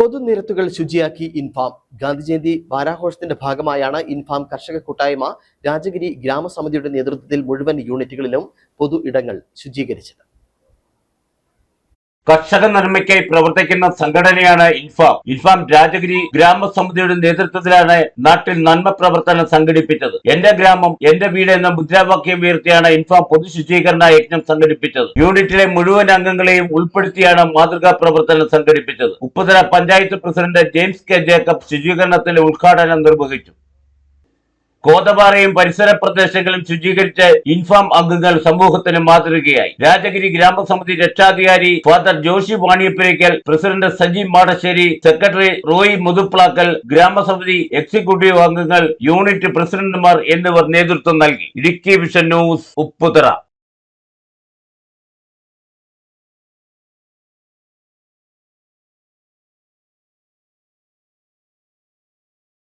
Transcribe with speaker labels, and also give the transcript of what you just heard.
Speaker 1: പൊതുനിരത്തുകൾ ശുചിയാക്കി ഇൻഫാം. ഗാന്ധിജയന്തി വാരാഘോഷത്തിന്റെ ഭാഗമായാണ് ഇൻഫാം കർഷക കൂട്ടായ്മ രാജഗിരി ഗ്രാമസമിതിയുടെ നേതൃത്വത്തിൽ മുഴുവൻ യൂണിറ്റുകളിലും പൊതു ഇടങ്ങൾ ശുചീകരിച്ചത്.
Speaker 2: കർഷക നന്മയ്ക്കായി പ്രവർത്തിക്കുന്ന സംഘടനയാണ് ഇൻഫാം. ഇൻഫാം രാജഗിരി ഗ്രാമസമിതിയുടെ നേതൃത്വത്തിലാണ് നാട്ടിൽ നന്മ പ്രവർത്തനം സംഘടിപ്പിച്ചത്. എന്റെ ഗ്രാമം എന്റെ വീട് എന്ന മുദ്രാവാക്യം ഉയർത്തിയാണ് ഇൻഫാം പൊതുശുചീകരണ യജ്ഞം സംഘടിപ്പിച്ചത്. യൂണിറ്റിലെ മുഴുവൻ അംഗങ്ങളെയും ഉൾപ്പെടുത്തിയാണ് മാതൃകാ പ്രവർത്തനം സംഘടിപ്പിച്ചത്. Upputhara panchayat president James K Jacob ശുചീകരണത്തിന്റെ ഉദ്ഘാടനം നിർവഹിച്ചു. കോതപാറയും പരിസര പ്രദേശങ്ങളും ശുചീകരിച്ച് ഇൻഫാം അംഗങ്ങൾ സമൂഹത്തിന് മാതൃകയായി. രാജഗിരി ഗ്രാമസമിതി രക്ഷാധികാരി father Joshy Vaniyappurackal president Saji Madassery secretary Roy Muthuplackal ഗ്രാമസമിതി executive അംഗങ്ങൾ യൂണിറ്റ് പ്രസിഡന്റുമാർ എന്നിവർ നേതൃത്വം നൽകി. Idukki vision news Upputhara.